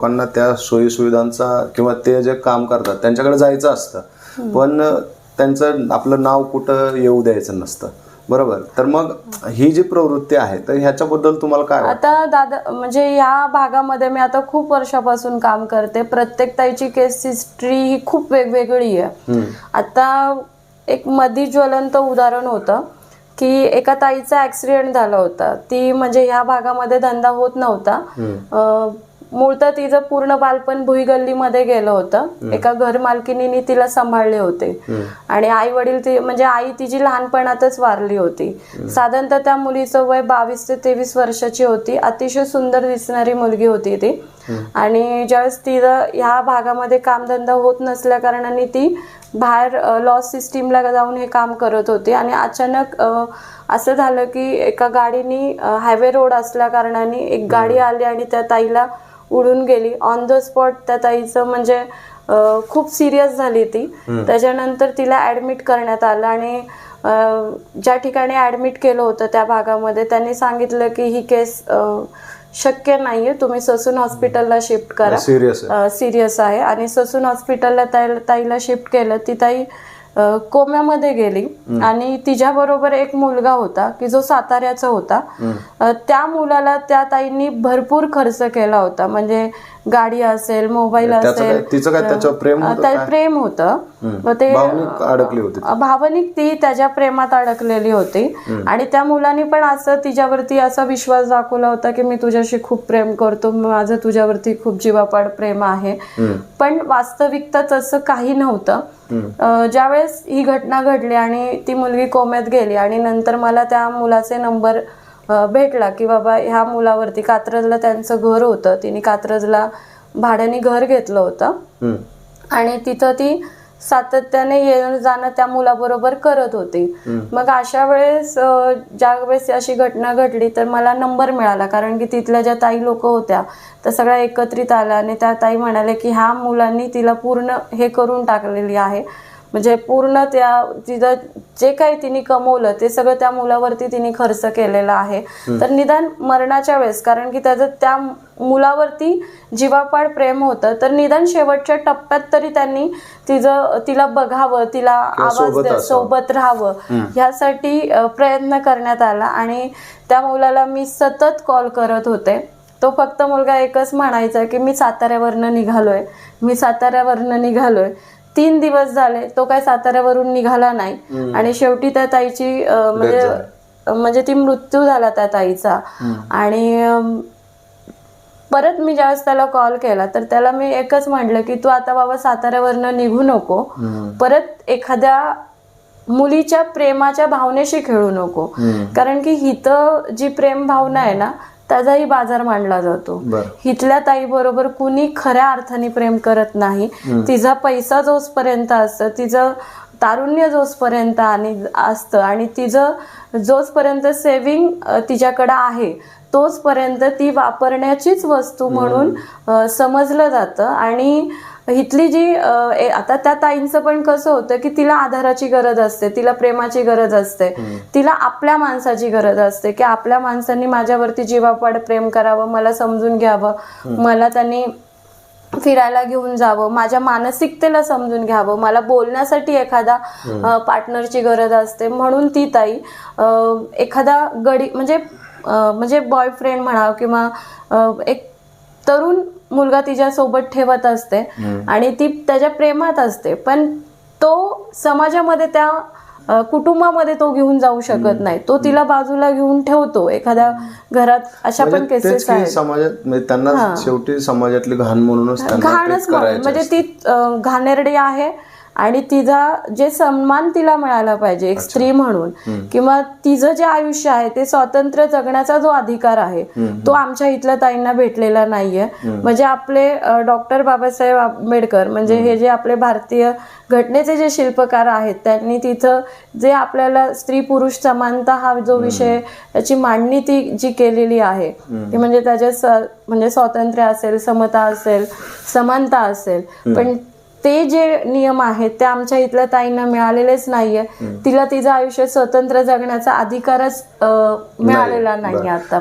लोकांना त्या सोयी सुविधांचा किंवा ते जे काम करतात त्यांच्याकडे जायचं असतं. पण त्यांचं आपलं नाव कुठं येऊ द्यायचं नसतं. बरोबर? तर मग ही जी प्रवृत्ती आहे तर ह्याच्याबद्दल तुम्हाला काय? आता दादा म्हणजे या भागामध्ये मी आता खूप वर्षापासून काम करते. प्रत्येक ताईची केस हिस्ट्री ही खूप वेगवेगळी आहे. आता एक मधी ज्वलंत उदाहरण होतं की एका ताईचा ऍक्सिडेंट झाला होता. ती म्हणजे ह्या भागामध्ये धंदा होत नव्हता. मूळतः तिचं पूर्ण बालपण भुईगल्लीमध्ये गेलं होतं एका घर मालकिनीने तिला सांभाळले होते. आणि आई वडील ती म्हणजे आई तिची लहानपणातच वारली होती. साधारणतः त्या मुलीचं वय बावीस ते तेवीस वर्षाची होती. अतिशय सुंदर दिसणारी मुलगी होती ती. आणि ज्यावेळेस तिचं ह्या भागामध्ये कामधंदा होत नसल्या कारणाने ती बाहेर लॉस सिस्टीमला जाऊन हे काम करत होती. आणि अचानक असं झालं की एका गाडीनी हायवे रोड असल्या कारणाने एक गाडी आली आणि त्या ताईला उडून गेली. ऑन द स्पॉट त्या ताईचं म्हणजे खूप सिरियस झाली ती. त्याच्यानंतर तिला ऍडमिट करण्यात आलं आणि ज्या ठिकाणी ऍडमिट केलं होतं त्या भागामध्ये त्यांनी सांगितलं की ही केस शक्य नाहीये. तुम्ही ससून हॉस्पिटलला शिफ्ट करा. सिरियस आहे. आणि ससून हॉस्पिटलला ताई- ताईला शिफ्ट केलं ती ताई कोम्यामध्ये गेली. आणि तिच्या बरोबर एक मुलगा होता की जो साताऱ्याचा होता. त्या मुलाला त्या ताईंनी भरपूर खर्च केला होता. म्हणजे गाडी असेल मोबाईल असेल तिचं काय त्याच्यावर प्रेम होतं? प्रेम होतं. ते भावनिक अडकली होती भावनिक ती त्याच्या प्रेमात अडकलेली होती. आणि त्या मुलाने पण असं तिच्यावरती असा विश्वास दाखवला होता की मी तुझ्याशी खूप प्रेम करतो माझं तुझ्यावरती खूप जीवापाड प्रेम आहे. पण वास्तविकता तसं काही नव्हतं. ज्यावेळेस ही घटना घडली आणि ती मुलगी कोम्यात गेली आणि नंतर मला त्या मुलाचे नंबर भेटला की बाबा ह्या मुलावरती कात्रजला त्यांचं घर होतं. तिने कात्रजला भाड्याने घर घेतलं होतं. आणि तिथं ती सातत्याने येणं जाणं त्या मुलाबरोबर करत होती. मग अशा वेळेस ज्या वेळेस अशी घटना घडली तर मला नंबर मिळाला. कारण की तिथल्या ज्या ताई लोक होत्या त्या सगळ्या एकत्रित आल्या आणि त्या ताई म्हणाल्या की ह्या मुलांनी तिला पूर्ण हे करून टाकलेली आहे. म्हणजे पूर्ण त्या तिथं जे काही तिने कमवलं ते सगळं त्या मुलावरती तिने खर्च केलेला आहे. तर निदान मरणाच्या वेळेस कारण की त्याचं त्या मुलावरती जीवापाड प्रेम होतं तर निदान शेवटच्या टप्प्यात तरी त्यांनी तिचं तिला बघावं तिला आवाज सोबत द्या असावं. सोबत राहावं ह्यासाठी प्रयत्न करण्यात आला. आणि त्या मुलाला मी सतत कॉल करत होते. तो फक्त मुलगा एकच म्हणायचा की मी साताऱ्यावरनं निघालोय. मी साताऱ्यावरनं निघालोय. तीन दिवस झाले तो काय साताऱ्यावरून निघाला नाही. आणि शेवटी त्या ताईची अ, म्हणजे म्हणजे ती मृत्यू झाला त्या ताईचा. आणि परत मी ज्यावेळेस त्याला कॉल केला तर त्याला मी एकच म्हटलं की तू आता बाबा साताऱ्यावरनं निघू नको. परत एखाद्या मुलीच्या प्रेमाच्या भावनेशी खेळू नको. कारण की हिथं जी प्रेम भावना आहे ना त्याचाही बाजार मांडला जातो. हिथल्या ताई बरोबर कुणी खऱ्या अर्थाने प्रेम करत नाही. तिचा पैसा जोसपर्यंत असतं तिचं तारुण्य जोसपर्यंत आणि असतं आणि तिचं जोसपर्यंत सेविंग तिच्याकडं आहे तोचपर्यंत ती वापरण्याचीच वस्तू म्हणून समजलं जातं आणि इथली जी आता त्या ताईंचं पण कसं होतं की तिला आधाराची गरज असते तिला प्रेमाची गरज असते तिला आपल्या माणसाची गरज असते की आपल्या माणसांनी माझ्यावरती जीवापाड प्रेम करावं मला समजून घ्यावं मला त्यांनी फिरायला घेऊन जावं माझ्या मानसिकतेला समजून घ्यावं मला बोलण्यासाठी एखादा पार्टनरची गरज असते. म्हणून ती ताई एखादा गडी म्हणजे म्हणजे बॉयफ्रेंड म्हणा किंवा एक तरुण मुलगा तिच्या सोबत ठेवत असते आणि ती त्याच्या प्रेमात असते. पण तो समाजामध्ये त्या कुटुंबामध्ये तो घेऊन जाऊ शकत नाही. तो तिला बाजूला घेऊन ठेवतो. एखाद्या घरात अशा पण म्हणजे तेच केसेस आहेत. समाजात म्हणजे त्यांना शेवटी समाजातली घाण म्हणूनच घाणच म्हणजे. ती घाणेरडी आहे. आणि तिचा जे सन्मान तिला मिळाला पाहिजे एक स्त्री म्हणून किंवा तिचं जे आयुष्य आहे ते स्वातंत्र्य जगण्याचा जो अधिकार आहे तो आमच्या इथल्या ताईंना भेटलेला नाहीये. म्हणजे आपले डॉक्टर बाबासाहेब आंबेडकर म्हणजे हे जे आपले भारतीय घटनेचे जे शिल्पकार आहेत त्यांनी तिथं जे आपल्याला स्त्री पुरुष समानता हा जो विषय त्याची मांडणी ती जी केलेली आहे ती म्हणजे त्याचे स- म्हणजे स्वातंत्र्य असेल समता असेल समानता असेल पण ते जे नियम आहेत ते आमच्या इथल्या ताईंना मिळालेलेच नाहीये. तिला तिचं आयुष्य स्वतंत्र जगण्याचा अधिकारच मिळालेला नाहीये आता.